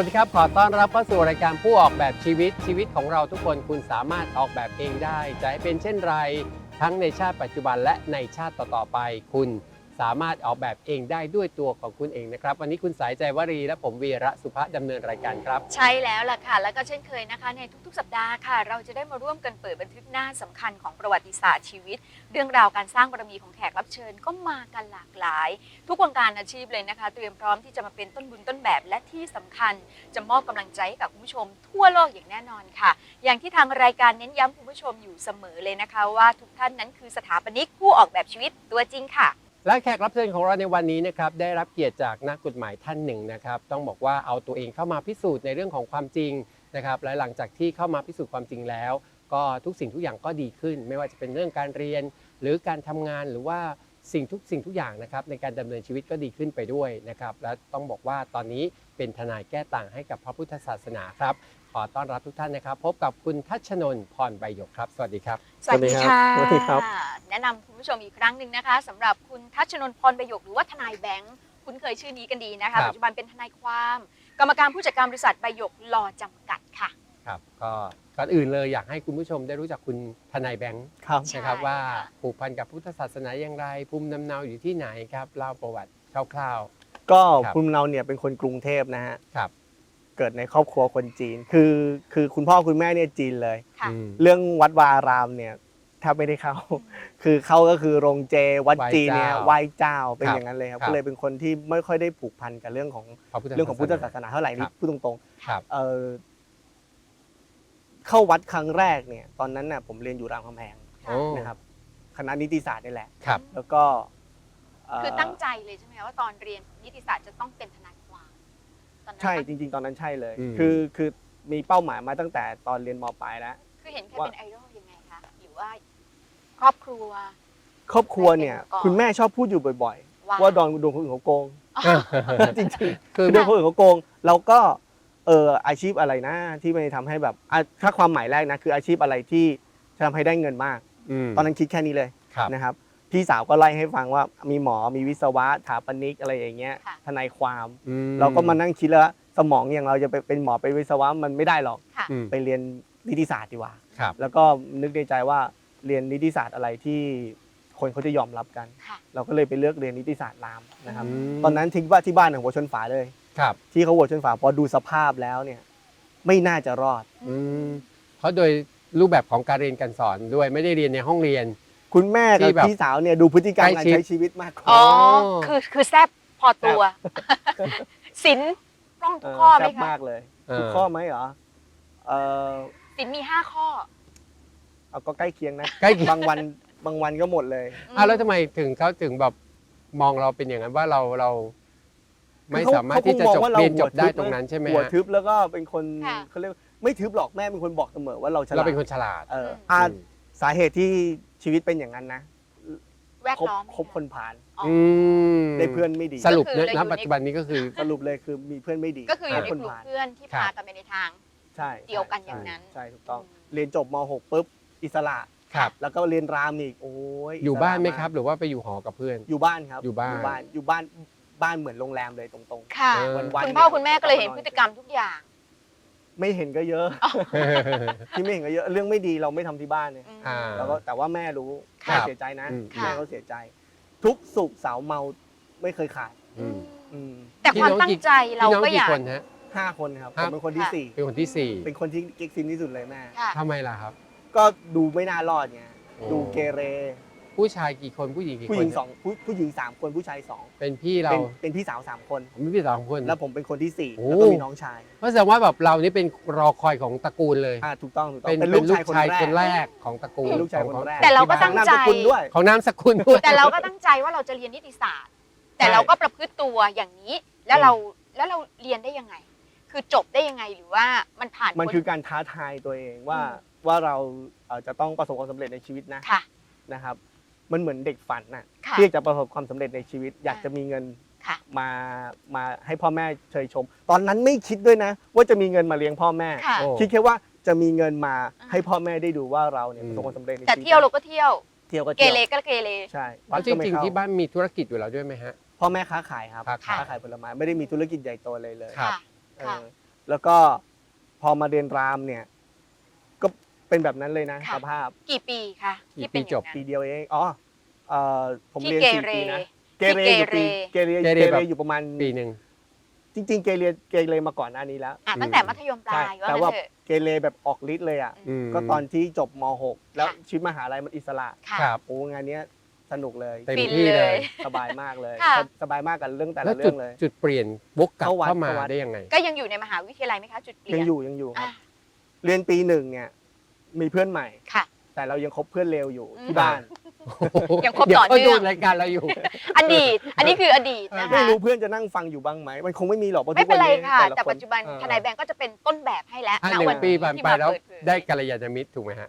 วัสดีค่ะสวัสดีครับ ขอต้อนรับเข้าสู่รายการผู้ออกแบบชีวิตชีวิตของเราทุกคนคุณสามารถออกแบบเองได้ จะให้เป็นเช่นไร ทั้งในชาติปัจจุบันและในชาติต่อๆไป คุณ สามารถออกแบบเองได้ด้วยตัวของคุณเองนะครับ วันนี้คุณสายใจวรีและผมวีระสุภะดำเนินรายการครับ ใช่แล้วล่ะค่ะ แล้วก็เช่นเคยนะคะ ในทุกๆ สัปดาห์ค่ะ เราจะได้มาร่วมกันเปิดบันทึกหน้าสำคัญของประวัติศาสตร์ชีวิต เรื่องราวการสร้างบารมีของแขกรับเชิญก็มากันหลากหลาย ทุกวงการอาชีพเลยนะคะ เตรียมพร้อมที่จะมาเป็นต้นบุญต้นแบบและที่สำคัญ จะมอบกำลังใจให้กับคุณผู้ชม ทั่วโลกอย่างแน่นอนค่ะ อย่างที่ทางรายการเน้นย้ำคุณผู้ชมอยู่เสมอเลยนะคะ ว่าทุกท่านนั้นคือสถาปนิกผู้ออกแบบชีวิตตัวจริงค่ะ และแขกรับเชิญของเราในวันนี้นะครับได้รับเกียรติจากนักกฎหมายท่านหนึ่งนะครับต้องบอกว่าเอาตัวเองเข้ามาพิสูจน์ในเรื่องของความจริงนะครับและหลังจากที่เข้ามาพิสูจน์ความจริงแล้ว ก็ทุกสิ่งทุกอย่างก็ดีขึ้น ไม่ว่าจะเป็นเรื่องการเรียน หรือการทำงานหรือว่าสิ่งทุกสิ่งทุกอย่างนะครับในการดำเนินชีวิตก็ดีขึ้นไปด้วยนะครับและต้องบอกว่าตอนนี้เป็นทนายแก้ต่างให้กับพระพุทธศาสนาครับ ขอต้อนรับทุกท่านนะครับ พบกับคุณทัชนนท์พรใบหยกครับ สวัสดีครับ สวัสดีค่ะสวัสดีครับ แนะนำคุณผู้ชมอีกครั้งหนึ่งนะคะสำหรับคุณทัชนนท์พรประโยคหรือว่าทนายแบงค์คุ้นเคยชื่อนี้กันดีนะครัคะบ ปัจจุบันเป็นทนายความ กรรมการผู้จัดการบริษัทประโยคลอจำกัดค่ะ ครับก็ก่อนอื่นเลยอยากให้คุณผู้ชมได้รู้จักคุณทนายแบงค์ครับ ใช่นะครับว่าค่ะ ผูกพันกับพุทธศาสนาอย่างไร ภูมิลำเนาอยู่ที่ไหนครับเล่าประวัติคร่าว ก็ครับ ภูมิเราเนี่ยเป็นคนกรุงเทพนะฮะ ๆ ครับ เกิดในครอบครัวคนจีน คือคือคุณพ่อคุณแม่เนี่ยจีนเลย ค่ะ อืม เรื่องวัดวาอารามเนี่ยแทบไม่ได้เข้า คือเข้าก็คือโรงเจวัดจีนเนี่ยไหไหว้ว้เจ้าเป็นครับอย่างนั้นเลยครับครับ ก็เลยเป็นคนที่ไม่ค่อยได้ผูกพันกับเรื่องของพระพุทธ เรื่องของพุทธศาสนาเท่าไหร่คนี่รับ พูดตรงครับ ๆเออเข้าวัดครั้งแรกเนี่ย ตอนนั้นน่ะผมเรียนอยู่รามคำแหงโอ้ นะครับคณะนิติศาสตร์นี่แหละ ครับ แล้วก็เคือตั้งใจเลยใช่ไหมคะว่าตอนเรียนนิติศาสตร์จะต้องเป็นทนายความ ตอนนั้นใช่ตั้งจริง ๆ ตอนนั้นใช่เลย อืม คือคือมีเป้าหมายมาตั้งแต่ตอนเรียนมปลายแล้ว คือเห็นแค่ว่า เป็นไอดอลยังไงคะหรือว่า ครอบครัว ครอบครัวเนี่ยให้เป็นองค์กร คุณแม่ชอบพูดอยู่บ่อยว่าๆว่าดอนโดนคนอื่นเขาโกง จริงคืๆคืออโดนคนอื่นเขาโกง เราก็เอออาชีพอะไรนะที่มันจะทำให้แบบอะถ้าความหมายแรกนะคืออาชีพอะไรที่จะทำให้ได้เงินมากมตอนนั้นคิดแค่นี้เลยครับ นะครับ พี่สาวก็ไล่ให้ฟังว่ามีหมอมีวิศวะถาปนิกอะไรอย่างเงี้ยค่ะ ทนายความ อืเราก็มานั่งคิดแล้วสมองอย่างเราจะไปเป็นหมอเป็นวิศวะมันไม่ได้หรอกค่ะ อืมไปเรียนนิติศาสตร์ดีกว่า ครับ แล้วก็นึกในใจว่าเรียนนิติศาสตร์อะไรที่คนเขาจะยอมรับกัน ค่ะ เราก็เลยไปเลือกเรียนนิติศาสตร์รามนะครับมตอนนั้นทิ้งว่าที่บ้านของหัวชนฝาเลย ครับที่เขาหัวชนฝาพอดูสภาพแล้วเนี่ยไม่น่าจะรอด อืมเพราะโดยรูปแบบของการเรียนการสอนด้วยไม่ได้เรียนในห้องเรียน คุณแม่ที่กับแบบพี่สาวเนี่ยดูพฤติกรรมใกล้การชิด ใช้ชีวิตมากกว่าอ๋ออ๋อ คือคือแซบพอตัว สินปล้องเอทุกอข้อไหมแซ่บคะมากเลยเออ ทุกข้อไหมเหรอเออสินมีห้าข้อเอาก็ใกล้เคียงนะใกล้เคียง บางวันบางวันก็หมดเลยอ้าวแล้วทำไมถึงเขาถึงแบบมองเราเป็นอย่างนั้นว่าเราเรา ไม่คือเขสามารถที่จะเขคงจบว่าเรียนจบได้หัวตรงนั้นใช่ไหมหัวฮะทึบแล้วก็เป็นคนค่ะเขาเรียกไม่ทึบหรอกแม่เป็นคนบอกเสมอว่าเราฉลาดเราเป็นคนฉลาด เออมอ่าสาเหตุที่ ชีวิตเป็นอย่างนั้นนะแวดคบล้อมคบคนผ่านอ๋ออืมได้เพื่อนไม่ดี สรุปก็คือนะเราอยู่ณในปัจจุบันนี้ก็คือ สรุปเลยคือมีเพื่อนไม่ดีก็คืออยู่ในคนกลุ่มผ่านเพื่อนที่ครับพากันไปในทาง ใช่เดียวกันอย่างนั้น ใช่ถูกต้องอืมเรียนจบม .6 ปุ๊บอิสระ ครับ แล้วก็เรียนรามอีกโอ้ยอยู่สะบ้านไหมกครับ หรือว่าไปอยู่หอกับเพื่อน อยู่บ้านครับอยู่บ้าน อยู่บ้านอยู่บ้านบ้านเหมือนโรงแรมเลยตรงค่ะ เออ วันๆคุณพ่อเนี่ยคุณแม่ก็เลยเห็นพฤติกรรมทุกอย่างๆ ไม่เห็นก็เยอะ ที่ไม่เห็นก็เยอะเรื่องไม่ดีเราไม่ทำที่บ้านเนี่ยอืม อ่า แล้วก็แต่ว่าแม่รู้ครัแม่บเสียใจนะอืมค่ะแม่เขาเสียใจ ทุกสุขเสาวเมาไม่เคยขาด อืม อืมแต่ความตั้งใจเราพี่น้องก็กี่อยาก คนฮะ ห้าคนครับครัผบมเป็นคนที่ค่ะ สี่เป็นคนที่สี่เป็นคนที่เก๊กซินที่สุดเลยแม่ค่ะ ทำไมล่ะครับ ก็ดูไม่น่ารอดไงโอ้ ดูเกเร ผู้ชายกี่คนผู้หญิงกี่คนผู้หญิงสองผู้ผู้หญิงสามคนผู้ชายสองเป็นพี่เราเป็นเป็นพี่สาวสามคนผมมีพี่สองคนแล้วผมเป็นคนที่สี่โอ้ แล้วก็มีน้องชายเพราะแสดงว่าแบบเรานี่เป็นรอคอยของตระกูลเลย อ่าถูกต้องถูกต้องเป็นเป็นเป็ลูนกลูกชายคนชายแรคกนแรกของตระกูลเป็นลูกชายของคนแรกแต่เราก็ที่ตั้บ้นงใจนามสกุลด้วย ของนามสกุลด้วย แต่เราก็ตั้งใจว่าเราจะเรียนนิติศาสตร์ แต่เราก็ประพฤติตัวอย่างนี้แล้วเราแล้วเราเรียนได้ยังไง คือจบได้ยังไงหรือว่ามันผ่านมันพ้คือการท้าทายตัวเองว่าอืมว่าเราเอ่อจะต้องประสบความสำเร็จในชีวิตนะค่ะ นะครับ มันเหมือนเด็กฝันน่ะค่ะที่จะประสบความสำเร็จในชีวิต อยากจะมีเงินค่ะ มามาให้พ่อแม่เชยชม ตอนนั้นไม่คิดด้วยนะ ว่าจะมีเงินมาเลี้ยงพ่อแม่ ค่ะ โอ้ คิดแค่ว่าจะมีเงินมาอ่าให้พ่อแม่ได้ดูว่าเราเนี่ยอืปม ระสบความสำเร็จในแต่ชีวิตเที่ยวเราก็เที่ยว เที่ยวก็เกเที่ยวเรก็เกเร ใช่แล้วจก็ไม่ริงๆเข้าที่บ้านมีธุรกิจอยู่แล้วด้วยไหมฮะ พ่อแม่ค้าขายครับค้าขาย ค้าขายผลไม้ไม่ได้มีธุรกิจใหญ่โตเลยเลย ครับค่ะเอค่ะ อแล้วก็พอมาเรียนรามเนี่ยก็ เป็นแบบนั้นเลยนะค่ะ สภาพกี่ปีคะที่เป็นอย่างกี่ปีจบนั้นปีเดียวเองอ๋อเอ่อผมที่เรียนเกสี่เร ปีนะเกที่เรเกอยู่เรปีเกเรเกเกเรเรแบบ อยู่ประมาณปีหนึ่ง จริง ๆ เกเรเกเรมาก่อนหน้านี้แล้ว อะตั้งแต่มัธยมปลาใช่ยว่าแต่งั้นว่าเถอะ เกเรแบบออกฤทธิ์เลยอะอืม ก็ตอนที่จบม .6 แล้วค่ะ ชีวิตมหาลัยมันอิสระค่ะ ครับ โอ้งานเนี้ยสนุกเลยเต็มฟินที่เลเลย ย สบายมากเลย ค่ะสสบายมากกับเรื่องแต่แล้ละวเรื่จุอดงเลย จุดเปลี่ยนวกกลับเข้าวัดเข้ามาเข้าวัด ได้ยังไง ก็ยังอยู่ในมหาวิทยาลัยไหมคะจุดเปลี่ยนยังอยู่ยังอยู่คอะรับ เรียนปีหนึ่งเนี่ย มีเพื่อนใหม่ ค่ะ แต่เรายังคบเพื่อนเลวอยู่อืมที่บ้าน ยังคบเดี๋ยวต่อเขาเนื่ดูองรายการเราอยู่ อดีต อันนี้คืออดีตนะคะไม่รู้เพื่อนจะนั่งฟังอยู่บ้างไหมมันคงไม่มีหรอกเพราะไม่ทุกเป็วันนไรนี้ค่ะละแต่คนปัจจุบันเออ ทนายแบงก์ก็จะเป็นต้นแบบให้แล้วอะณหนึ่งวัปีผ่านที่ไปมาแล้วเปิเผยได้กัลยาณมิตรถูกไหมฮะ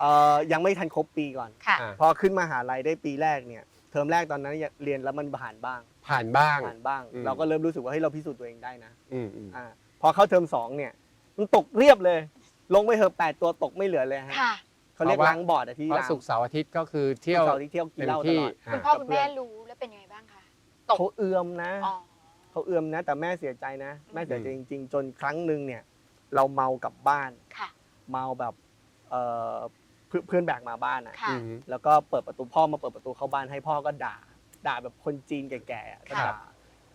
เอ่อยังไม่ทันครบปีก่อน ค่ะ อะพอขึ้นมหาลัยได้ปีแรกเนี่ย เทอมแรกตอนนั้นเรียนแล้วมันผ่านบ้าง ผ่านบ้าง ผ่านบ้าง อืม เราก็เริ่มรู้สึกว่าเฮ้ยเราพิสูจน์ตัวเองได้นะอืมอืมอ่าพอเข้าเทอมสองเนี่ย มันตกเรียบเลย ลงไปเหอะแปดตัวตกไม่เหลือเลยฮะค่ะ เขาเรียกล้างบอร์ดอะที่เพราะรามศุกร์เสาร์อาทิตย์ก็คือเที่ยวศุกร์เสาร์ที่เที่ยวกินเหล้าตลอดเต็มที่ คุณพ่อกับคุณเพื่แม่อนรู้แล้วเป็นยังไงบ้างคะ ตก เขาเอื้อมนะ อ๋อ เขาเอื้อมนะ แต่แม่เสียใจนะ แม่เสียใจจริง ๆ จนครั้งหนึ่งเนี่ย เราเมากลับบ้าน ค่ะ เมาแบบเอ่อเพื่อนเพื่อนแบกมาบ้านอะค่ะ อืม แล้วก็เปิดประตูพ่อมาเปิดประตูเข้าบ้านให้พ่อก็ด่า ด่าแบบคนจีนแก่ๆอะก็ค่ะด่า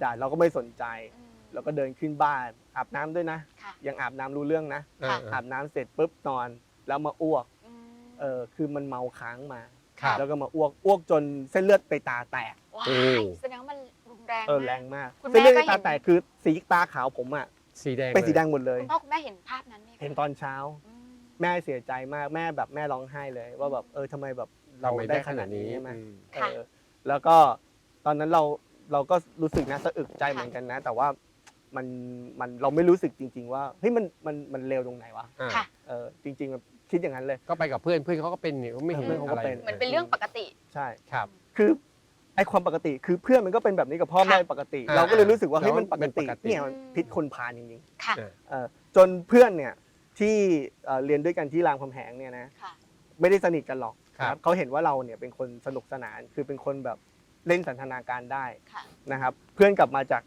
ด่าเราก็ไม่สนใจ อืมเราก็เดินขึ้นบ้าน อาบน้ำด้วยนะ ค่ะยังอาบน้ำรู้เรื่องนะอ่า อาบน้ำเสร็จปุ๊บนอน แล้วมาอ้วก อืมเออคือมันเมาค้างมา ครับ แล้วก็มาอ้วกอ้วกจนเส้นเลือดไปตาแตกว้าโอ้ ยแสดงว่ามันรุนแรงเออมากแรงมาก คุณแม่เส้นเลือดก็ในตาเห็นแตกคือสีตาขาวผมอะสีแดงเป็นสีลยแดงหมดเลย คุณพ่อคุณแม่เห็นภาพนั้นไหมคะเห็นตอนเช้า อืมแม่เสียใจมากแม่แบบแม่ร้องไห้เลย ว่าแบบเออทำไมแบบเราทำไมได้ขนาดนี้ใช่ไหมอืมเออแล้วก็ตอนนั้นเราเราก็รู้สึกนะสะอึกใจเหมือนกันนะ แต่ว่า มันมันเราไม่รู้สึกจริง ๆ ว่าเฮ้ยมันมันมันเลวตรงไหนวะอ่าค่ะ เออจริงๆมันคิดอย่างนั้นเลย ก็ไปกับเพื่อนเพื่อนเขาก็เป็นเนี่ยไม่เห็นเพื่อนเขาก็อะไรเป็น เหมือนเป็นเรื่องปกติ ใช่ ครับ คือไอความปกติคือเพื่อนมันก็เป็นแบบนี้กับพ่อค่ะแม่ปกติ อ่าเราก็เลยรู้สึกว่าเฮ้ยแล้วมันปกติมันปกติ เนี่ยมันพิษคนพาลจริงค่ะอ่าๆเออจนเพื่อนเนี่ยที่เอ่อเรียนด้วยกันที่รามคำแหงเนี่ยนะ ค่ะ ไม่ได้สนิทกันหรอกครับ นะเขาเห็นว่าเราเนี่ยเป็นคนสนุกสนาน คือเป็นคนแบบเล่นสันทนาการได้ค่ะ นะครับ เพื่อนกลับมาจาก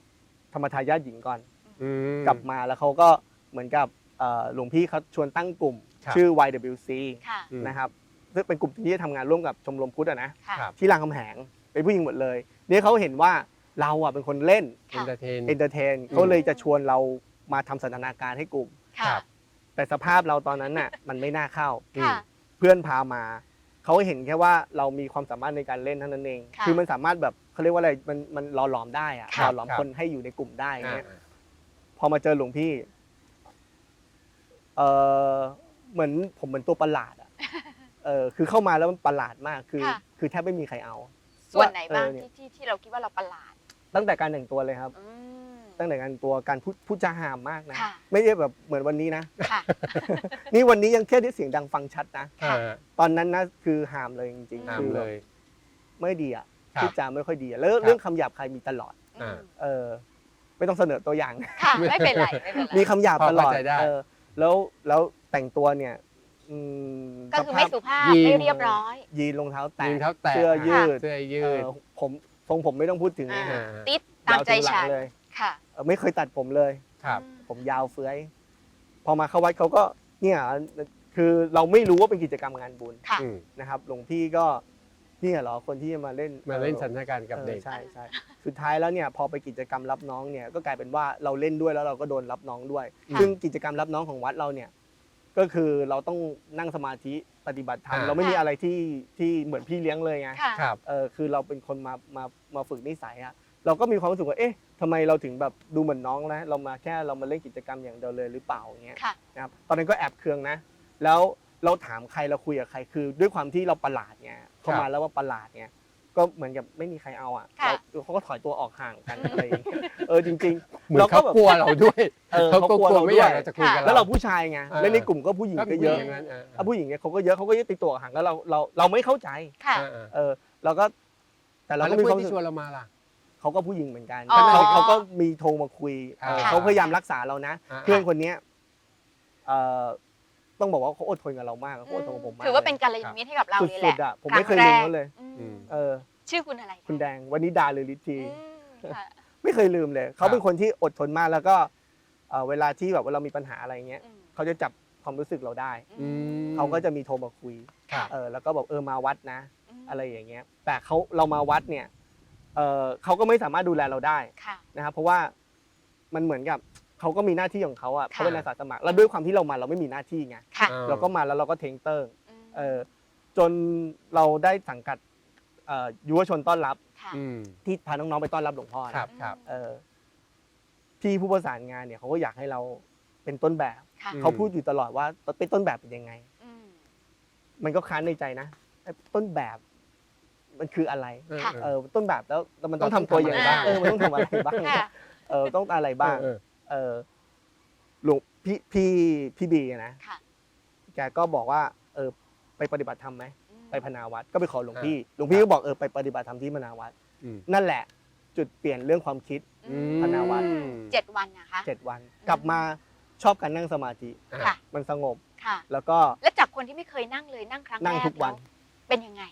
ธรรมทายาทหญิงก่อน อืม กลับมาแล้วเขาก็เหมือนกับเอ่อหลวงพี่เขาชวนตั้งกลุ่ม ครับ ชื่อ YWC ค่ะ อืม นะครับซึ่งเป็นกลุ่มที่จะทำงานร่วมกับชมรมพุทธอะนะค่ะ ครับ ที่รามคำแหงเป็นผู้หญิงหมดเลยเนี่ยเขาเห็นว่าเราอะเป็นคนเล่นเอนเตอร์เทน เอนเตอร์เทนเขาเลยจะชวนเรามาทำสันทนาการให้กลุ่ม ค่ะครับแต่สภาพเราตอนนั้นน่ะ มันไม่น่าเข้า ค่ะ เพื่อนพามา เขาเห็นแค่ว่าเรามีความสามารถในการเล่นเท่านั้นเอง ค่ะคือมันสามารถแบบเขาเรียกว่าอะไรมันมันหล่อหลอมได้อะคหรัล่บอหลอมครับคนให้อยู่ในกลุ่มได้อย่างอ่าเงี้ย พอมาเจอหลวงพี่ เออเหมือนผมเหมือนตัวประหลาดอะ เออคือเข้ามาแล้วมันประหลาดมาก คือ ค่ะ คือแทบไม่มีใครเอาส่วนไหนบ้างเออเนี่ยที่ที่ที่เราคิดว่าเราประหลาดตั้งแต่การแต่งตัวเลยครับ อืม ตั้งแต่การแต่งตัวการพูดพูดจาหามมากนะ ค่ะ ไม่ได้แบบเหมือนวันนี้นะ ค่ะ นี่วันนี้ยังแค่ได้เสียงดังฟังชัดนะอ่าตอนนั้นนะคือหามเลยจริงๆห้ามคือเลยไม่ดีอะครับ พูดจาไม่ค่อยดีอะแล้วครับเรื่องคำหยาบคายมีตลอดอ่าเออ ไม่ต้องเสนอตัวอย่าง ค่ะ ไม่เป็นไร ไม่เป็นไร มีคำหยาบพอตลอดเข้าใจได้ เออแล้วแล้วแต่งตัวเนี่ยอืมก็คือไม่สสุภาพภาพยีนไม่เรียบร้อย ยีนรองเท้าแตะยืนเท้าแตะเสื้อยืด เสื้อยืเอดอผมทรงผมไม่ต้องพูดถึงเลยอ่า ฮะติดตามใจยาวถึงหลัฉังนเลย ค่ะ เออไม่เคยตัดผมเลย ครับ ผมยาวเฟื้อย พอมาเข้าวัดเขาก็เนี่ยคือเราไม่รู้ว่าเป็นกิจกรรมงานบุญค่ะ อืมนะครับหลวงพี่ก็เนี่ยเหรอคนที่จะมาเล่นมาเล่นออสันทนาการกับเด็ก ออใช่ใช่สุดท้ายแล้วเนี่ยพอไปกิจกรรมรับน้องเนี่ยก็กลายเป็นว่าเราเล่นด้วยแล้วเราก็โดนรับน้องด้วย ค่ะ ซึ่งกิจกรรมรับน้องของวัดเราเนี่ยก็คือเราต้องนั่งสมาธิปฏิบัติธรรมอ่า เราไม่มีอะไรที่ที่เหมือนพี่เลี้ยงเลยไง ค่ะ ครับ เออคือเราเป็นคนมามามาฝึกนิสัยอะเราก็มีความรู้สึกว่าเอ๊ะ ทำไมเราถึงแบบดูเหมือนน้องนะเรามาแค่เรามาเล่นกิจกรรมอย่างเดียวเลยหรือเปล่าอย่างเงี้ยค่ะ นะครับตอนนั้นก็แอบเคืองนะ แล้วเราถามใครเราคุยกับใครคือ ด้วยความที่เราประหลาดไงเข้ามาแล้วว่าประหลาดไงก็เหมือนกับไม่มีใครเอาอะค่ะ เราเขาก็ถอยตัวออกห่างกันอะไรอย่างเงี้ยเออจริง เหมือนเราก็เขาแบบกลัวเราด้วยเออเขาก็เขากกลัลัววเราไม่อยากด้วยจะคุยกับๆเราแล้วเราผู้ชายไงเออ แล้วในกลุ่มก็ผู้หญิงก็ก็เยเยอะอะอย่างนั้นเอออะผู้หญิงเนี่ยเขาก็เยอะเขาก็ยึดติดตัวออกห่างแล้วเราเราเราไม่เข้าใจ ค่ะอ่าอ่าเออเราก็แต่เราแล้วก็มีเพื่คอวานมรู้ที่สึชกวนเรามาล่ะ เขาก็ผู้หญิงเหมือนกันอ๋อเขาเขาก็มีโทรมาคุยเออค่ะ เขาพยายามรักษาเรานะอ่า เพื่อนคนเนี้ยเอ่อต้องบอกว่าเขาอดทนกับเรามากเขาอดทนกับผมมากถือว่าเป็นการยาณมิตรให้กับเราเลยแหสุละดๆอะผมไม่เคยครั้ลืงมแรกเขาเลยอืมอืม เออ ชื่อคุณอะไระคุณแดงวันนี้ดาหรือลิทธีอืมค่ะ ไม่เคยลืมเลย เขาเป็นคนที่อดทนมากแล้วก็เอ่อเวลาที่แบบว่าเรามีปัญหาอะไรเงี้ยอืมเขาจะจับความรู้สึกเราได้ อืม เขาก็จะมีโทรมาคุย ครับ เออแล้วก็บอกเออมาวัดนะมอะไรอย่างเงี้ย แต่เขาเรามาวัดเนี่ย เออเขาก็ไม่สามารถดูแลเราได้ค่ะ นะครับเพราะว่ามันเหมือนกับเขาก็มีหน้าที่ของเขาอะค่ะ เขาเป็นอาสาสมัครแล้วด้วยความที่เรามาเราไม่มีหน้าที่ไงค่ะอ่าเราก็มาแล้วเราก็เทงเติ้งมเออจนเราได้สังกัดเอ่อยุวชนต้อนรับค่ะ อืมที่พาน้องๆไปต้อนรับหลวงพ่อนะครับครับ เออพี่ผู้ประสานงานเนี่ยเขาก็อยากให้เราเป็นต้นแบบ ค่ะ อืม เขาพูดอยู่ตลอดว่าเป็นต้นแบบเป็นยังไง อืมมันก็ค้านในใจนะไอ้ต้นแบบ มันคืออะไรเออค่ะ เออต้นแบบแล้วแล้วมันต้องเราต้ทำองตัวทำยังไงอะไรบ้างบ้างเออมันต้องทำอะไรบ้างค่ะ เออต้องอะไรบ้าง เออ เออหลวงพี่พี่พี่บีอะนะค่ะแกก็บอกว่า เออ ไปปฏิบัติธรรมไหมอืมไปพนาวัดก็ไปขอหลวงพี่หลวงพี่ก็บอกเออไปปฏิบัติธรรมที่พนาวัดอืม นั่นแหละ จุดเปลี่ยนเรื่องความคิด อืม พนาวัดเจ็ดวันนะคะ เจ็ดวัน กลับมาชอบการนั่งสมาธิค่ะ มันสงบ ค่ะ แล้วก็และจากคนที่ไม่เคยนั่งเลยนั่งครั้งแรกนั่งทุกวัน แล้เป็นยังไง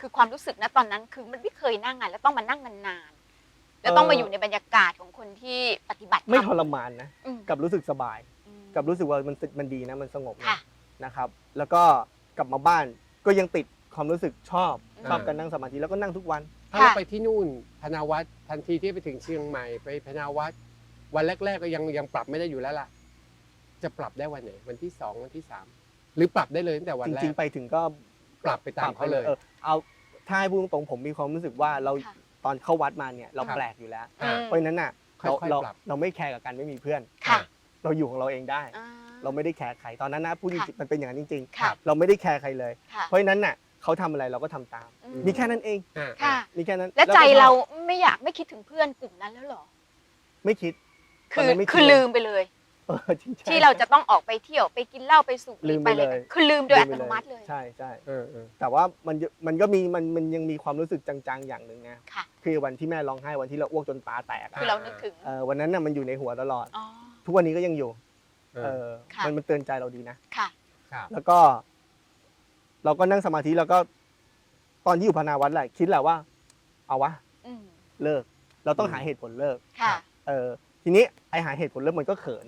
คือความรู้สึกนะตอนนั้นคือมันไม่เคยนั่งอะแล้วต้องมานั่งนานๆแล้วต้องมาอยู่ในบรรยากาศของคนที่ปฏิบัติธรรไม่ทรมานนะอืมกลับรู้สึกสบาย อืมกลับรู้สึกว่ามันมันดีนะมันสงบนะค่ะ นะครับ แล้วก็กลับมาบ้านก็ยังติดความรู้สึกชอบอืม ชอบการนั่งสมาธิแล้วก็นั่งทุกวัน ถ้าเราค่ะ ไปที่นู่นพนาวัดทันทีที่ไปถึงเชียงใหม่ไปพนาวัดวันแรก ๆ ก็ยังยังปรับไม่ได้อยู่แล้วล่ะ จะปรับได้วันไหนวันที่สองวันที่สามหรือปรับได้เลยตั้งแต่วันจแรริงก ๆไปถึงก็ ปรับไปตามเขาเลย ออเอาถ้าให้พูดตรงๆผมมีความรู้สึกว่าเราค่ะ ตอนเข้าวัดมาเนี่ยเราครับ แปลกอยู่แล้ว อ่าอืมเพราะฉะนั้นน่ะเราค่อยๆเราปรับ เราไม่แคร์กับการไม่มีเพื่อน ค่ะ เราอยู่ของเราเองได้ อ่าเราไม่ได้แคร์ใครตอนนั้นนะพูดจริงค่ะๆมันเป็นอย่างนั้นจริง ค่ะ ๆ เราไม่ได้แคร์ใครเลย ค่ะ เพราะฉะนั้นน่ะเขาทำอะไรเราก็ทำตาม อืม มีแค่นั้นเองอ่าค่ะ มีแค่นั้นและก็ใจชอบเราไม่อยากไม่คิดถึงเพื่อนกลุ่มนั้นแล้วเหรอ ไม่คิดตคือนอนั้นไม่คิด คือเลยลืมไปเลย เออจริงๆที่เราจะต้องออกไปเที่ยวไปกินเหล้าไปสูบบุหลืรี่มไปไปเลยเลย คือลืมโดยอัตโนมัติเลยใช่ใช่เออเออแต่ว่ามันมันก็มีมันมันยังมีความรู้สึกจางๆอย่างหนึ่งนะค่ะ คือวันที่แม่ร้องไห้วันที่เราอ้วกจนตาแตกอะคือเรานึกถึงเออวันนั้นน่ะมันอยู่ในหัวตลอด อ๋อ ทุกวันนี้ก็ยังอยู่ เอเอออค่ะ มันมันเตือนใจเราดีนะ ค่ะ ครับ แล้วก็ เราก็นั่งสมาธิแล้วก็ ตอนที่อยู่พนาวัดแหละคิดแหละว่า เอาวะอืมเลิก เราต้องอืมหาเหตุผลเลิกค่ะ เออทีนี้ไอหาเหตุผลเลิกมันก็เขิน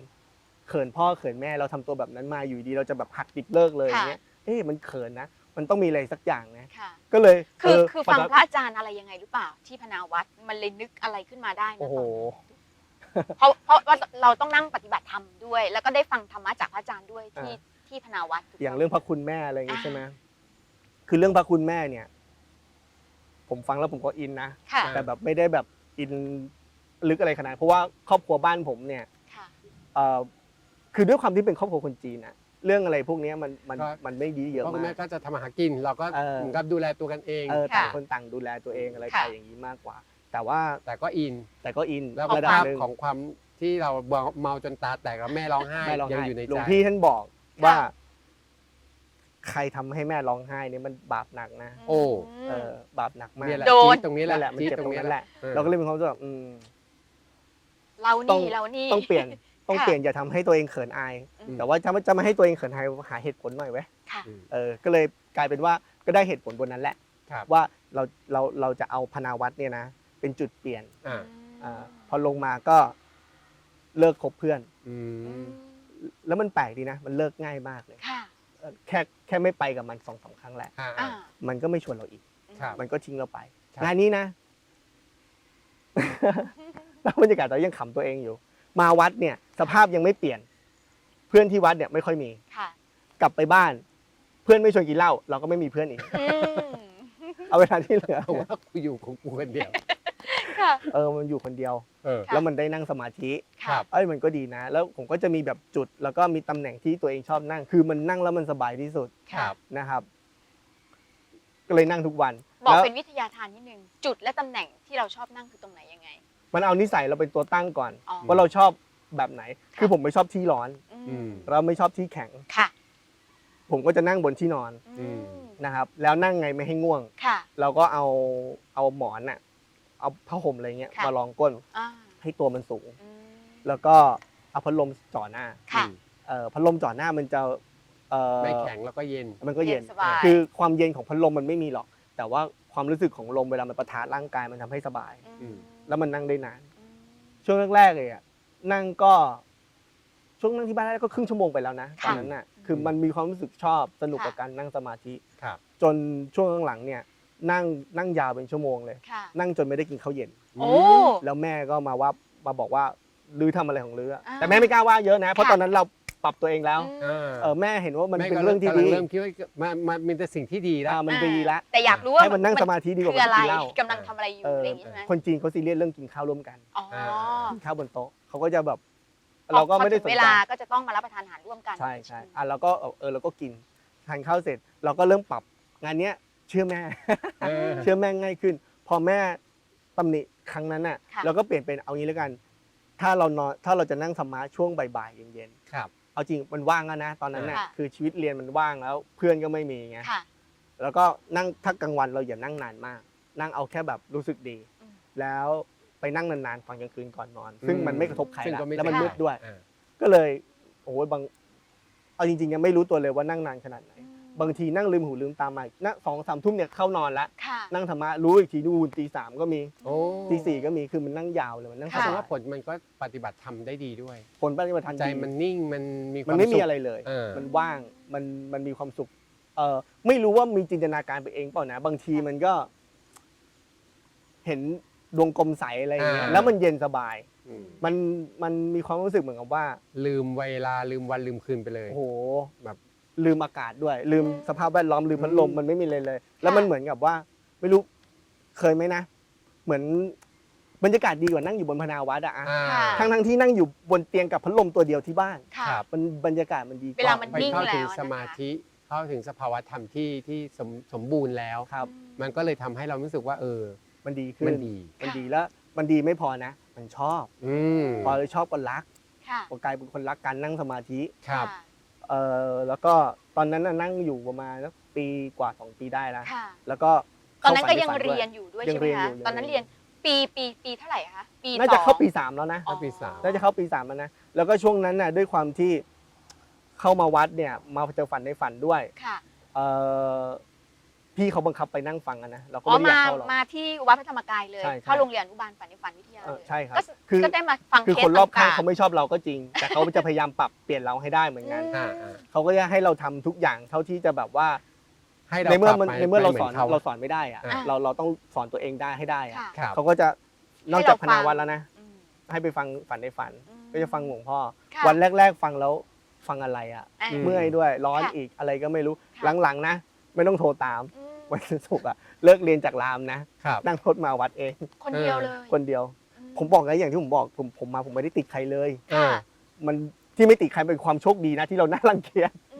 เขินพ่อเขินแม่เราทำตัวแบบนั้นมาอยู่ดีเราจะแบบหักดิบเลิกเลยอย่างเงี้ยเอ๊ะมันเขินนะ มันต้องมีอะไรสักอย่างนะค่ะก็เลยคือเคือฟังปกพระอาจารย์อะไรยังไงหรือเปล่าที่พนาวัดมันเลยนึกอะไรขึ้นมาได้นะโอ้โหตอนนั้นเพราะเพราะว่าเราต้องนั่งปฏิบัติธรรมด้วย แล้วก็ได้ฟังธรรมะจากพระอาจารย์ด้วยที่อ่าที่พนาวัดถูกต้อย่างเรื่องพระคุณแม่อะไรอย่างงี้อ่าใช่ไหมคือเรื่องพระคุณแม่เนี่ย ผมฟังแล้วผมก็อินนะค่ะแต่แบบไม่ได้แบบอินลึกอะไรขนาดนั้นเพราะว่าครอบครัวบ้านผมเนี่ยค่ะเอ่อ คือด้วยความที่เป็นครอบครัวคนจีนอะเรื่องอะไรพวกเนี้ยมันมันก็ มันไม่ดีเยอะเพราะคุณมาแม่ก ก็จะทำมาหากิน เราก็เออ เหมือนกับดูแลตัวกันเอง เออค่ะต่างคนต่างดูแลตัวเองอะไรไปค่ะ อย่างนี้มากกว่า แต่ว่าแต่ก็อินแต่ก็อินแล้วระดับภาพหนึ่งของความที่เราเมาจนตาแตกแล้วแม่ร้องไห้แม่ร้องยังไห้อยู่ในหลวใจงพี่ท่านบอกว่า ใครทำให้แม่ร้องไห้เนี่ยมันบาปหนักนะโอ้มเออบาปหนักมากเนี่ยแหละโดน จี๊ดตรงนี้แหละนั่นแหละมันจี๊ดเจ็บตตรรงงนี้นั้นแหแหละละออ เราก็เลยมีความรู้สึกว่าอืม เราต้อง นี่เรานี่ ต้องเปลี่ยน ต้องค่ะ เปลี่ยนอย่าทำให้ตัวเองเขินอาย อืม แต่ว่าจะไม่จะไม่ให้ตัวเองเขินอายหาเหตุผลหน่อยไว้ยค่ะ อืม เออก็เลยกลายเป็นว่าก็ได้เหตุผลบนนั้นแหละครับ ว่าเราเราเราจะเอาพนาวัดเนี่ยนะ เป็นจุดเปลี่ยนอ่าอ่าพอลงมาก็เลิกคบเพื่อน อือืมมแล้วมันแปลกดีนะ มันเลิกง่ายมากเลยค่ะเออแค่แค่ไม่ไปกับมันสองสามครั้งแหละ อ่าอ่ามันก็ไม่ชวนเราอีก ครับ มันก็ทิ้งเราไปครับ งานนี้นะ แล้วบรรยากาศเรายังขำตัวเองอยู่ มาวัดเนี่ย สภาพยังไม่เปลี่ยน เพื่อนที่วัดเนี่ยไม่ค่อยมี ค่ะกลับไปบ้าน เพื่อนไม่ชวนกินเหล้าเราก็ไม่มีเพื่อนอีก อืมเอาเวลาที่เหลือเพราะว่ากูอยู่ของกูคนเดียวค่ะ เออมันอยู่คนเดียว เออค่ะแล้วมันได้นั่งสมาธิครับ เอ้ยมันก็ดีนะ แล้วผมก็จะมีแบบจุด แล้วก็มีตำแหน่งที่ตัวเองชอบนั่ง คือมันนั่งแล้วมันสบายที่สุดครับ นะครับ ก็เลยนั่งทุกวันบอกแล้วเป็นวิทยาทานนิดนึง จุดและตำแหน่งที่เราชอบนั่งคือตรงไหนยังไงมันเอานิสัยเราเป็นตัวตั้งก่อน อ๋อว่าเราชอบ แบบไหน คือผมไม่ชอบที่ร้อนอืมเราไม่ชอบที่แข็ง ค่ะ ผมก็จะนั่งบนที่นอนอืม นะครับ แล้วนั่งไงไม่ให้ง่วง ค่ะ เราก็เอาเอาหมอนน่ะเอาผ้าห่มอะไรเงี้ยค่ะ มารองก้นอ่าให้ตัวมันสูง อืม แล้วก็เอาพัดลมจ่อหน้าค่ะ เอ่อพัดลมจ่อหน้ามันจะเอ่อไม่แข็งแล้วก็เย็น มันก็เย็น เย็นสบาย คือความเย็นของพัดลมมันไม่มีหรอก แต่ว่าความรู้สึกของลมเวลามันปะทะร่างกายมันทำให้สบาย อืม แล้วมันนั่งได้นานอืมช่วงแรกๆเลยอะ นั่งก็ช่วงนั่งที่บ้านแรกก็ครึ่งชั่วโมงไปแล้วนะตอนนั้นน่ะคือมันมีความรู้สึกชอบสนุกกับการนั่งสมาธิ ครับ จนช่วงหลังๆเนี่ยนั่งนั่งยาวเป็นชั่วโมงเลย ค่ะ นั่งจนไม่ได้กินข้าวเย็น โอ้ แล้วแม่ก็มาว่ามาบอกว่าลือทำอะไรของลืออะอ่าแต่แม่ไม่กล้าว่าเยอะนะ เพราะค่ะ ตอนนั้นเรา ปรับตัวเองแล้วอือ่ามเออแม่เห็นว่ามันแเป็นเรื่องที่กำลัดีเริ่มคิดว่ามันมันมีแต่สิ่งที่ดีแล้ว อ่ามันดีแล้วแต่อยากรู้ว่าให้มันนั่งสมาธิดีกว่าคืออะไรกินเหล้า กำลังทำอะไรอยู่เอออะไรอย่างงี้ใช่ไหมคนจีนเขาซีเรียสเรื่องกินข้าวร่วมกันอ๋อกินข้าวบนโต๊ะเขาก็จะแบบ เราก็ไม่ได้พสอนถึงใจเวลาก็จะต้องมารับประทานอาหารร่วมกัน ใช่ใช่อะเราก็เออเออเราก็กินทานข้าวเสร็จ เราก็เริ่มปรับงานเนี้ยเชื่อแม่ เออ เชื่อแม่ง่ายขึ้น พอแม่ตำหนิครั้งนั้นน่ะค่ะ เราก็เปลี่ยนเป็นเอางี้แล้วกัน ถ้าเรานอนถ้าเราจะนั่งสมาช่วงบ่ายๆเย็นครับ ๆ เอาจริงมันว่างแล้วนะ ตอนนั้นน่ะค่ะ คือชีวิตเรียนมันว่างแล้ว เพื่อนก็ไม่มีไงค่ะ แล้วก็นั่งถ้ากลางวันเราอย่านั่งนานมาก นั่งเอาแค่แบบรู้สึกดี อืม แล้วไปนั่งนานๆตอนกลางคืนก่อนนอน ซึ่งมันไม่กระทบใครซึ่งละก็ไม่แล้วมันใช่มืดด้วย อ่า ก็เลยโอ้ยบาง เอาจริงๆยังไม่รู้ตัวเลยว่านั่งนานขนาดไหน บางทีนั่งลืมหูลืมตามานั่งสองสามทุ่มเนี่ยเข้านอนแล้วค่ะ นั่งธรรมะรู้อีกทีนู่นตีสามก็มีโอ้ตีสี่ก็มีคือมันนั่งยาวเลยมันนั่งแสค่ะดงว่าผลมันก็ปฏิบัติทำได้ดีด้วย ผลปฏิบัติทันใจมันนิ่งมันมีความันมไม่มีสุข อะไรเลย เออ มันว่างมันมันมีความสุขเออไม่รู้ว่ามีจินตนาการไปเองเปล่านะ บางทีมันก็ เห็นดวงกลมใสอะไรอย่างเงี้ยอ่า แล้วมันเย็นสบาย อืมมันมันมีความรู้สึกเหมือนกับว่าลืมเวลาลืมวันลืมคืนไปเลย โอ้โห แบบ ลืมอากาศด้วยลืมอืมสภาพแวดล้อมลืมพัดลมอืมมันไม่มีเลยเลย แล้วมันเหมือนกับว่า ไม่รู้เคยไหมนะ เหมือนบรรยากาศดีกว่านั่งอยู่บนพนาวัดอะอะอ่าค่ะทั้งทั้งๆที่นั่งอยู่บนเตียงกับพัดลมตัวเดียวที่บ้าน ค่ะ ครับ มันบรรยากาศมันดีกเวลาว่ามัน ไปนิ่งเข้าแล้วถึงนะคะสมาธิเข้าถึงสภาวะธรรมที่ที่สมสมบูรณ์แล้ว ครับ มันก็เลยทำให้เรารู้สึกว่า เออ มันดีขึ้นมันดี มันดีแล้ว มันดีไม่พอนะ มันชอบ อืมพอชอบก็รักค่ะก็กลายเป็นคนรักการนั่งสมาธิ ครับค่ะ เออแล้วก็ตอนนั้นน่ะนั่งอยู่ประมาณสักปีกว่าสองปีได้แล้วค่ะ แล้วก็ตอนนั้นก็ข้ายังฝัใฝัเรียนด้วอยู่ด้วยยัใช่งไหมเรียนคะ อยู่ยังตอนนั้นเรีเรียยนนปีปีปีเท่าไหร่คะปีน่าจะสองเข้าปีสามแล้วนะ อ๋อเข้าปีสาม น่าจะเข้าปีสามแล้วนะ แล้วก็ช่วงนั้นน่ะด้วยความที่เข้ามาวัดเนี่ยมาเจอฝันในฝันด้วยค่ะ เออ พี่เขาบังคับไปนั่งฟังกันนะเราก็อ๋อไม่ได้อยามากเข้าหรอก มาที่วัดพระธรรมกายเลยใช่ใช่เข้าโรงเรียนอนุบาลฝันในฝันวิทยาเอเลอยใช่ครับก็คือ ก็ได้มาฟังคือเทคศนรอบข้างต่ๆเขาไม่ชอบเราก็จริง แต่เขาจะพยายามปรับเปลี่ยนเราให้ได้เหมือนกันอืม อ่าอ่าเขาก็จะให้เราทำทุกอย่างเท่าที่จะแบบว่า ให้เราในเมื่อมันกลับไปในเมื่อเราไปสอนหมืข เราสอนไม่ได้อะอ่าเราเราต้องสอนตัวเองได้ให้ได้อะค่ะ ครับ เขาก็จะนอกจากพนาวัดแล้วนะ อืมให้ไปฟังฝันในฝัน อืม ก็จะฟังหลวงพ่อ ค่ะ วันแรก ๆ ฟังแล้วฟังอะไรอะอะอืเมื่อยด้วยร้อนค่ะอีกอะไรก็ไม่รู้ค่ะ หลังๆนะ ไม่ต้องโทรตาม อืมวันศุกร์อะเลิกเรียนจากรามนะ ครับ นั่งรถมาวัดเอง คนเดียวเลยคนเดียว อืผมบอกแล้วอย่างที่ผมบอกผมผมมาผมไม่ได้ติดใครเลย เอค่ะอ มันที่ไม่ติดใครเป็นความโชคดีนะที่เราน่ารังเกียจ อื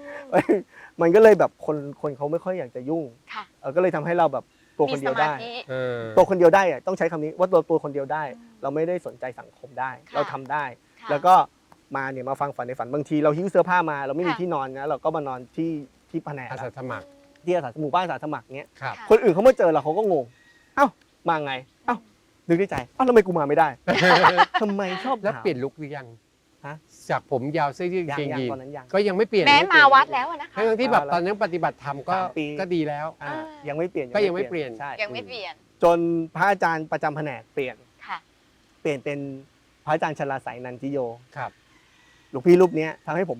ม มันก็เลยแบบคนคนเขาไม่ค่อยอยากจะยุ่งค่ะ เออก็เลยทำให้เราแบบตัวคนเดียวได้มีสมาธิ เออ ตัวคนเดียวได้อะต้องใช้คำนี้ว่าตัวตัวคนเดียวได้ อืมเราไม่ได้สนใจสังคมได้ ค่ะ เราทำได้ ค่ะ แล้วก็มาเนี่ยมาฟังฝันในฝันบางที เราหิ้วเสื้อผ้ามาเราไม่มีค่ะ ที่นอนนะเราก็มานอนที่ที่แผนกอาสาสมัคร ที่อาสาหมู่บ้านอาสาสมัครเนี้ยครับค่ะคนอื่นเขามาเจอเราเขาก็งงเอ้ามาไงเอ้านึกในใจเอ้าทำไมกูมาไม่ได้ ทำไมชอบแล้วถาม เปลี่ยนลุคหรือยังฮะ จากผมยาวเสื้อยืดยังเกงยังยีนตอนนั้นยัง ก็ยังไม่เปลี่ยนแม้ไเปมาลี่ยนวัดแล้วอะนะคะ ทั้งที่แบบเอาละตอนนั้นปฏิบัติธรรมก็สามปี ก็ดีแล้วอ่าอ่า ยังไม่เปลี่ยนก็ยังไม่เปลี่ยน ใช่ยังไม่เปลี่ยนจนพระอาจารย์ประจำแผนกเปลี่ยนค่ะ เปลี่ยนเป็นพระอาจารย์ชลาไสยนันทิโยครับ หลวงพี่รูปเนี้ยทำให้ผม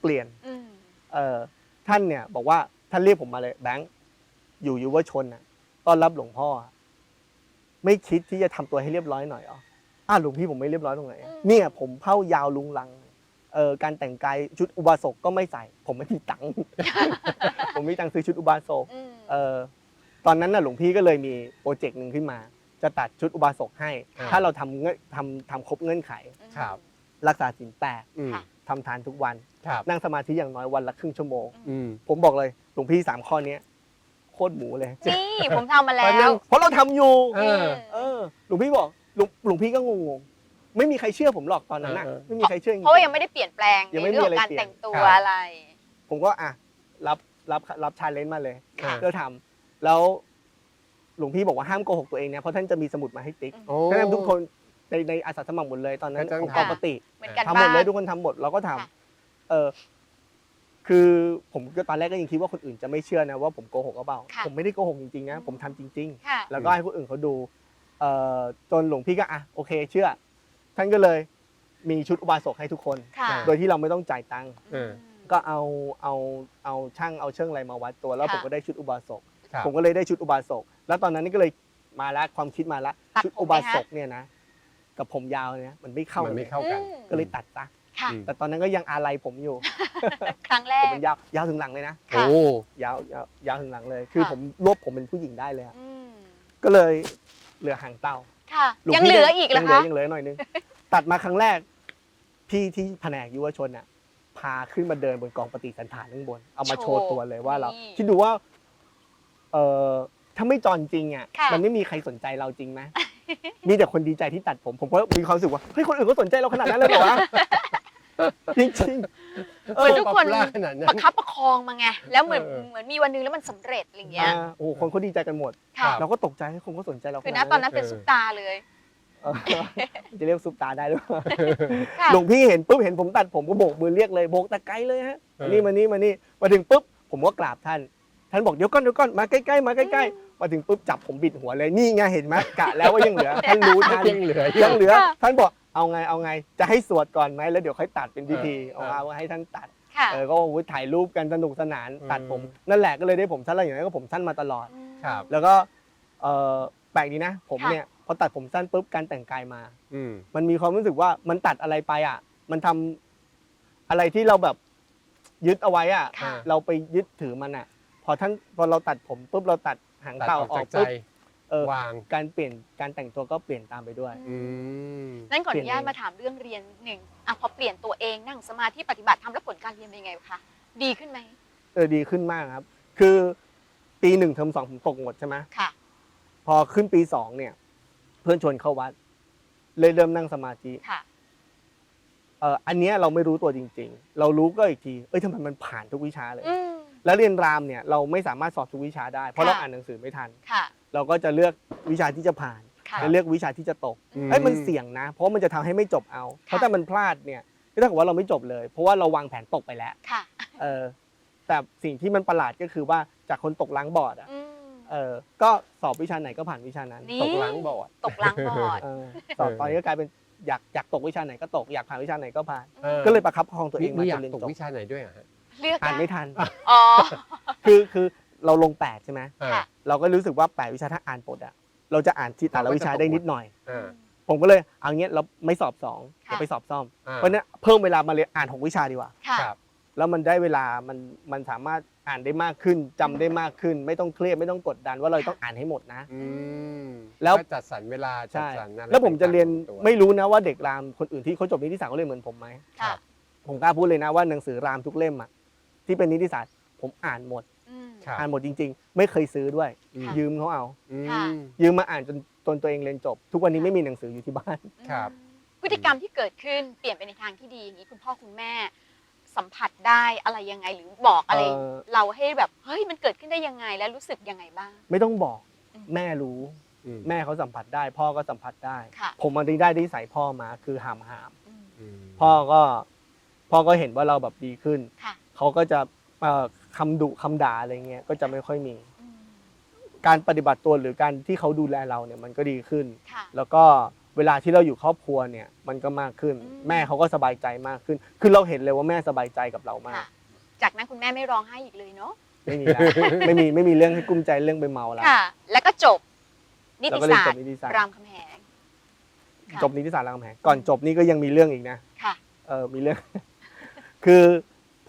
เปลี่ยน อืม เอ่อท่านเนี่ยบอกว่า ท่านเรียกผมมาเลยแบงค์อยู่ยุวชนน่ะต้อนรับหลวงพ่ออะไม่คิดที่จะทำตัวให้เรียบร้อยหน่อยเหรออ้าวหลวงพี่ผมไม่เรียบร้อยตรงไหนอะเนี่ยผมเผ้ายาวลุงลังเอ่อการแต่งกายชุดอุบาสกก็ไม่ใส่ ผมไม่มีตังค์ผมไม่มีตังค์ซื้อชุดอุบาสกอืมเอ่อตอนนั้นน่ะหลวงพี่ก็เลยมีโปรเจกต์หนึ่งขึ้นมา จะตัดชุดอุบาสกให้อ่าถ้าเราทำเงื่อนทำทำครบเงื่อนไขครับรักษาศีลแปดอืมค่ะ ทำทานทุกวัน ครับนั่งสมาธิอย่างน้อยวันละครึ่งชั่วโมง อืมผมบอกเลยหลวงพี่สามข้อเนี้ยโคตรหมูเลยนี่ผมทำมาแล้ตอนนั้วนเพราะเราทำอยู่เออ เออหลวงพี่บอกหลวงหลวงพี่ก็งงๆไม่มีใครเชื่อผมหรอกตอนนั้นน่ะเออไม่มีใครเชื่อจริงๆเพราะว่ายังไม่ได้เปลี่ยนแปลงยังในไม่มีเรื่องขอะไรองการเปลี่ยน แต่งตัวครับ อะไรผมก็อะรับรับรับชาเลนจ์มาเลยค่ะเพื่อทำแล้วหลวงพี่บอกว่าห้ามโกหกตัวเองนะเพราะท่านจะมีสมุดมาให้ติ๊กโอ้ท่านทุกคน ในในอาสาสมัครหมดเลยตอนนั้นก็ต้องของทำ ปกติเหมือนกันทำหมบ้าดนเลยทุกคนทำหมดเราก็ทำค่ะเออคือผมก็ตอนแรกก็ยังคิดว่าคนอื่นจะไม่เชื่อนะว่าผมโกหกหรือเปล่าค่ะ ผมไม่ได้โกหกจริงๆนะผมทำจริงค่ะๆแล้วก็ให้คนอื่นเขาดูเอ่อจนหลวงพี่ก็อะโอเคเชื่อ ท่านก็เลยมีชุดอุบาสกให้ทุกคน ค่ะอ่าโดยที่เราไม่ต้องจ่ายตังค์เออ ก็เอาเอาเอาช่างเอาเชิงอะไรมาวัดตัวแล้วค่ะผมก็ได้ชุดอุบาสกครับ ผมก็เลยได้ชุดอุบาสกแล้วตอนนั้นนี่ก็เลยมาแล้วความคิดมาแล้วตัดชุดผมอุไหมบาคะสกเนี่ยนะ กับผมยาวเนี่ยมันไม่เข้ามันกัไม่นเข้ากันอืมก็เลยตัดซะค่ะอืม แต่ตอนนั้นก็ยังอาลัยผมอยู่ ครั้งแรผมก มันยาวยาวถึงหลังเลยนะค่ะ โอ้ ยาวยาวยาวถึงหลังเลย คือค่ะ ผมรวบผมเป็นผู้หญิงได้เลยอะอืมก็เลยเหลือหางเต่าค่ะหลวยังพี่เหลืออีกเหรอยังเหลืคะยังเหลือหน่อยนึง ตัดมาครั้งแรก พี่ที่แผนกยุวชนน่ะพาขึ้นมาเดินบนกองปฏิสันฐานข้างบน เอามาโชว์ตัวเลยว่าเราคิดดูว่า เออถ้าไม่จอนจริงอะ ค่ะ มันไม่มีใครสนใจเราจริงไหม มีแต่คนดีใจที่ตัดผม ผมก็มีความรู้สึกว่าเฮ้ยคนอื่นก็สนใจเราขนาดนั้นเลยเหรอวะจริงๆเหมือนทุกคนป๊อปปูล่าขนาดนั้ประนคับประคองมาไงแล้วเหมือนเออเหมือนมีวันหนึงแล้วมันสำเร็จอะไรอย่างเงี้ย อ่าโอ้โหคนเขาดีใจกันหมด ค่ะ เราก็ตกใจให้คนก็สนใจเราคือขาณดตอนนั้นเป็นซุปตาเลย เออจะเรียกซุปตาได้หรือเปล่าค่ะ หลวงพี่เห็นปุ๊บเห็นผมตัดผมก็โบกมือเรียกเลยโบกแต่ไกลเลยฮะเออ นี่มานี่มานี่มาถึงปุ๊บผมก็กราบท่าน ท่านบอกเดี๋ยวก่อนเดี๋ยวก่อนมาใกล้ๆมาใกล้ๆมาถึงปุ๊บจับผมบิดหัวเลยนี่ไงเห็นไหมกะแล้วว่ายังเหลือท่านรู้ท่านยังเหลืออยู่ยังเหลือค่ะท่านบอกเอาไงเอาไง จะให้สวดก่อนไหมแล้วเดี๋ยวค่อยตัดเป็นพิธีเอเอาอเอาให้ท่านตัดค่ะเออก็โอ้ยถ่ายรูปกันสนุกสนานอืมตัดผมนั่นแหละก็เลยได้ผมสั้นแล้วอย่างนั้นก็ผมสั้นมาตลอดครับแล้วก็เออแปลกดีนะ ผมค่ะเนี่ยพอตัดผมสั้นปุ๊บการแต่งกายมาอืมมันมีความรู้สึกว่ามันตัดอะไรไปอะ มันทำอะไรที่เราแบบยึดเอาไว้อะค่ะเราไปยึดถือมันอะ พอท่านพอเราตัดผมปุ๊บเราตัดหางตัดเต่าออกออจากกใจปุ๊บเออวางการเปลี่ยนการแต่งตัวก็เปลี่ยนตามไปด้วย อืม นั่นขออนุญาตเปลี่ยนเอง มาถามเรื่องเรียนหนึ่งอะพอเปลี่ยนตัวเองนั่งสมาธิปฏิบัติทำแล้วผลการเรียนเป็นยังไงคะดีขึ้นไหมเออดีขึ้นมากครับ คือปีหนึ่งเทอมสองผมตกหมดใช่ไหมค่ะ พอขึ้นปีสองเนี่ย เพื่อนชวนเข้าวัด เลยเริ่มนั่งสมาธิค่ะ เอออันเนี้ยเราไม่รู้ตัวจริง ๆ เรารู้ก็อีกที เอ้ยทำไมมันผ่านทุกวิชาเลย อืม แล้วเรียนรามเนี่ยเราไม่สามารถสอบทุกวิชาได้ เพราะค่ะเราอ่านหนังสือไม่ทัน ค่ะ เราก็จะเลือกวิชาที่จะผ่านค่ะ และเลือกวิชาที่จะตกอืม เอ้ยมันเสี่ยงนะ เพราะมันจะทำให้ไม่จบเอา เพราะถ้ามันพลาดเนี่ยก็เท่ากับว่าเราไม่จบเลย เพราะว่าเราวางแผนตกไปแล้ว ค่ะ เออแต่สิ่งที่มันประหลาดก็คือว่าจากคนตกล้างบอร์ดอะอืม เออก็สอบวิชาไหนก็ผ่านวิชานั้นนี่ ตกหลังบอร์ดตกล้างบอร์ดเออสอบตอนนี้ก็กลายเป็นอยากอยากตกวิชาไหนก็ตกอยากผ่านวิชาไหนก็ผ่านเออก็เลยประคับประคองตัวเองนี่มาอจยากนเรียนตกจบวิชาไหนด้วยอะฮะ เลือกอ่านได้ไม่ทัน อ๋อ คือคือเราลงแปดใช่ไหมอ่าค่ะเราก็รู้สึกว่าแปดวิชาถ้าอ่านปดอะเราจะอ่านที่แต่ละวิชาได้นิดหน่อยอ่าผมก็เลยเอางี้เราไม่สอบสองเดี๋ยวค่ะไปสอบซ่อมอ่าเพราะเนี้ยเพิ่มเวลามาเรียนอ่านหกวิชาดีกว่า ค่ะ ครับ แล้วมันได้เวลามันมันสามารถอ่านได้มากขึ้นจำได้มากขึ้น ไม่ต้องเครียดไม่ต้องกดดันว่าเราต้องอ่านให้หมดนะ อืมแล้ว ก็จัดสรรเวลาจัดใช่สรรอะไรแล้วผมจะเรียนต่างๆลงตัวไม่รู้นะว่าเด็กรามคนอื่นที่เขาจบนิติศาสตร์เขาเรียนเหมือนผมไหมค่ะ ผมกล้าพูดเลยนะว่าหนังสือรามทุกเล่มอะ ที่เป็นนิติศาสตร์ ผมอ่านหมด อืม ครับ อ่านหมดจริง ๆ ไม่เคยซื้อด้วย อืม ยืมเขาเอา อืม ค่ะ ยืมมาอ่านจนจนตัวเองเรียนจบ ทุกวันนี้ไม่มีหนังสืออยู่ที่บ้าน ครับ พฤติกรรมที่เกิดขึ้นเปลี่ยนไปในทางที่ดีอย่างนี้คุณพ่อคุณแม่ สัมผัสได้อะไรยังไงหรือบอกอะไร เอ่อ เราให้แบบเฮ้ยมันเกิดขึ้นได้ยังไงและรู้สึกยังไงบ้าง ไม่ต้องบอกอืมแม่รู้ อืมแม่เขาสัมผัสได้ พ่อก็สัมผัสได้ ค่ะ ผมมันได้ได้ใส่พ่อมาคือหามหามอืมอืมพ่อก็ พ่อก็เห็นว่าเราแบบดีขึ้น ค่ะ เขาก็จะเอ่อคำดุคำด่าอะไรเงี้ยก็จะไม่ค่อยมี อืมการปฏิบัติตัวหรือการที่เขาดูแลเราเนี่ยมันก็ดีขึ้น ค่ะ แล้วก็เวลาที่เราอยู่ครอบครัวเนี่ยมันก็มากขึ้น อืม แม่เขาก็สบายใจมากขึ้น คือเราเห็นเลยว่าแม่สบายใจกับเรามาก ค่ะ จากนั้นคุณแม่ไม่ร้องไห้อีกเลยเนาะไม่มีแล้วไม่มีไม่มีเรื่องให้กุ้มใจเรื่องไปเมาแล้วค่ะ แล้วก็จบนิเราติก็เรียนศาสจตบร์นิติศาสตร์รามคำแหง ค่ะ จบนิติศาสตร์รามคำแหงก่อนจบนี่ก็ยังมีเรื่องอีกนะ ค่ะ เออมีเรื่อง คือ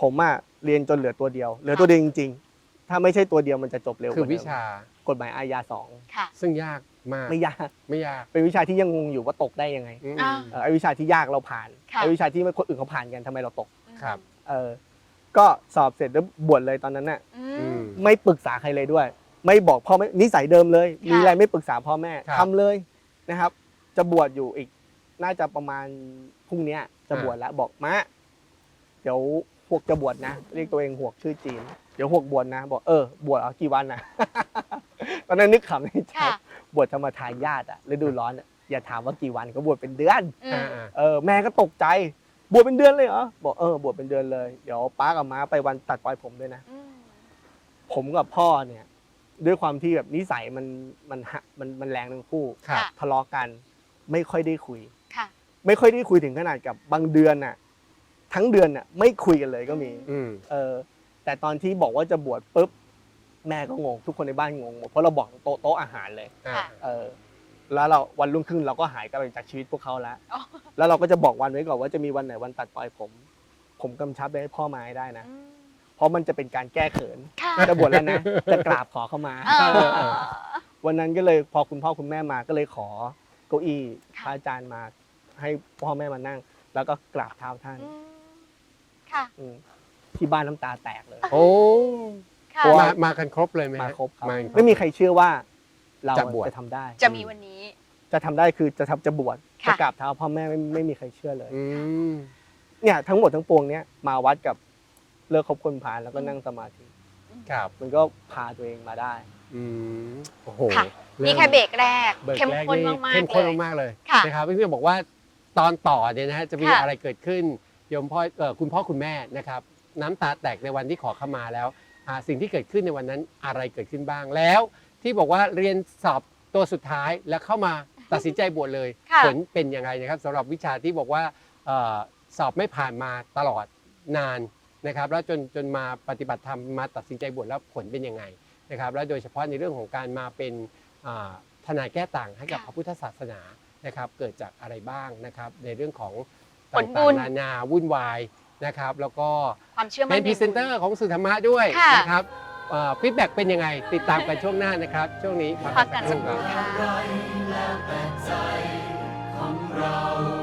ผมอะเรียนจนเหลือตัวเดียว เหลือตัวเดียวจริง ๆ ถ้าไม่ใช่ตัวเดียวมันจะจบเร็วกคือว่าเดิวิมชา กฎหมายอาญาสองค่ะ ซึ่งยากมากไม่ยากไม่ยากเป็นวิชาที่ยังงงอยู่ว่าตกได้ยังไงอืมอ่า เออไอวิชาที่ยากเราผ่านค่ะ ไอวิชาที่คนอื่นเขาผ่านกันทำไมเราตก ครับ เออก็สอบเสร็จแล้วบวชเลยตอนนั้นน่ะอือืม ม ไม่ปรึกษาใครเลยด้วย ไม่บอกพ่อไม่นิสัยเดิมเลยค่ะมีอะไรไม่ปรึกษาพ่อแม่ครับ ทำเลยนะครับ จะบวชอยู่อีกน่าจะประมาณพรุ่งเนี้ยจะบวชแล้วบอกมาเดี๋ยวห วกจะบวชนะ เรียกตัวเองหวกชื่อจีน เดี๋ยวหวกบวชนะ บอกเออบวชเอากี่วันนะ ตอนนั้นนึกขำในใจค่ะบวชธรรมทายาทอะฤดูร้อนอะอย่าถามว่ากี่วันก็บวชเป็นเดือน อือ่ามอ่าเออแม่ก็ตกใจ บวชเป็นเดือนเลยเหรอบอกเออบวชเป็นเดือนเลยเดี๋ยวป้ากับม้าไปวันตัดปลอยผมด้วยนะ อืมผมกับพ่อเนี่ยด้วยความที่แบบนิสัยมันมันหะมันมันแรงทั้งคู่ครับทะเลาะกัน ไม่ค่อยได้คุย ค่ะ ไม่ค่อยได้คุยถึงขนาดกับบางเดือนน่ะ ทั้งเดือนน่ะไม่คุยกันเลยก็มีอืม เออแต่ตอนที่บอกว่าจะบวชปุ๊บแม่ก็งง ทุกคนในบ้านงงหมดเพราะเราบอกโต๊ะโต๊ะอาหารเลย อ่าค่ะเออแล้วเราวันรุ่งขึ้นเราก็หายกันไปจากชีวิตพวกเขาแล้ว อ๋อ แล้วเราก็จะบอกวันไว้ก่อนว่าจะมีวันไหนวันตัดปล่อยผม ผมกำชับไปให้พ่อมาให้ได้นะ อืมเพราะมันจะเป็นการแก้เขิน ค่ะจะบวชแล้วนะ จะกราบขอเข้ามาเออวันนั้นก็เลยพอคุณพ่อคุณแม่มาก็เลยขอเก้าอี้พค่ะ ระอาจารย์มาให้พ่อแม่มานั่ง แล้วก็กราบเท้าท่านอืม ค่ะ อืมที่บ้านน้ำตาแตกเลย โอ้ ค่ะเพราะว่ามามากันครบเลยไหมฮะมาครบครับากันไม่มีใครเชื่อว่าเราจะบวช จะทำได้ จะมีวันนี้ จะทำได้คือจะทำจะบวชค่ะ จะกราบเท้าพ่อแม่ไม่ไม่มีใครเชื่อเลย อืมเนี่ยทั้งหมดทั้งปวงเนี้ยมาวัดกับเลิกคบคนพาลแล้วก็นั่งสมาธิ ครับมันก็พาตัวเองมาได้ อืมโอ้โหค่ะรื่นี่องแค่เบรกแรก เบิกเข้มแรกข้นนี่มากเข้มๆข้นเลยมากๆเลยค่ะนะครับเพื่อนๆบอกว่าตอนต่อเนี่ยนะฮะจะมีค่ะ อะไรเกิดขึ้น โยมพ่อเอ่อคุณพ่อคุณแม่นะครับ น้ำตาแตกในวันที่ขอขมาแล้วอ่าสิ่งที่เกิดขึ้นในวันนั้นอะไรเกิดขึ้นบ้างแล้ว ที่บอกว่าเรียนสอบตัวสุดท้ายแล้วเข้ามาตัดสินใจบวชเลยค่ะผลเป็นยังไงนะครับสำหรับวิชาที่บอกว่าเอ่อสอบไม่ผ่านมาตลอดนานนะครับ แล้วจนจนมาปฏิบัติธรรมมาตัดสินใจบวชแล้วผลเป็นยังไงนะครับ แล้วโดยเฉพาะในเรื่องของการมาเป็นอ่าทนายแก้ต่างให้กับค่ะพระพุทธศาสนานะครับ เกิดจากอะไรบ้างนะครับ ในเรื่องของ ผลบุญ ต่างๆนานาวุ่นวายนะครับ แล้วก็ความเชื่อมั่เป็นนพรีเซนเตอร์ของสื่อธรรมะด้วยค่ะ นะครับฟีดแบ็กเป็นยังไง ติดตามกันช่วงหน้านะครับ ช่วงนี้พักกันสักคครู่รับ ค่ะแล้วแต่ใจของเรา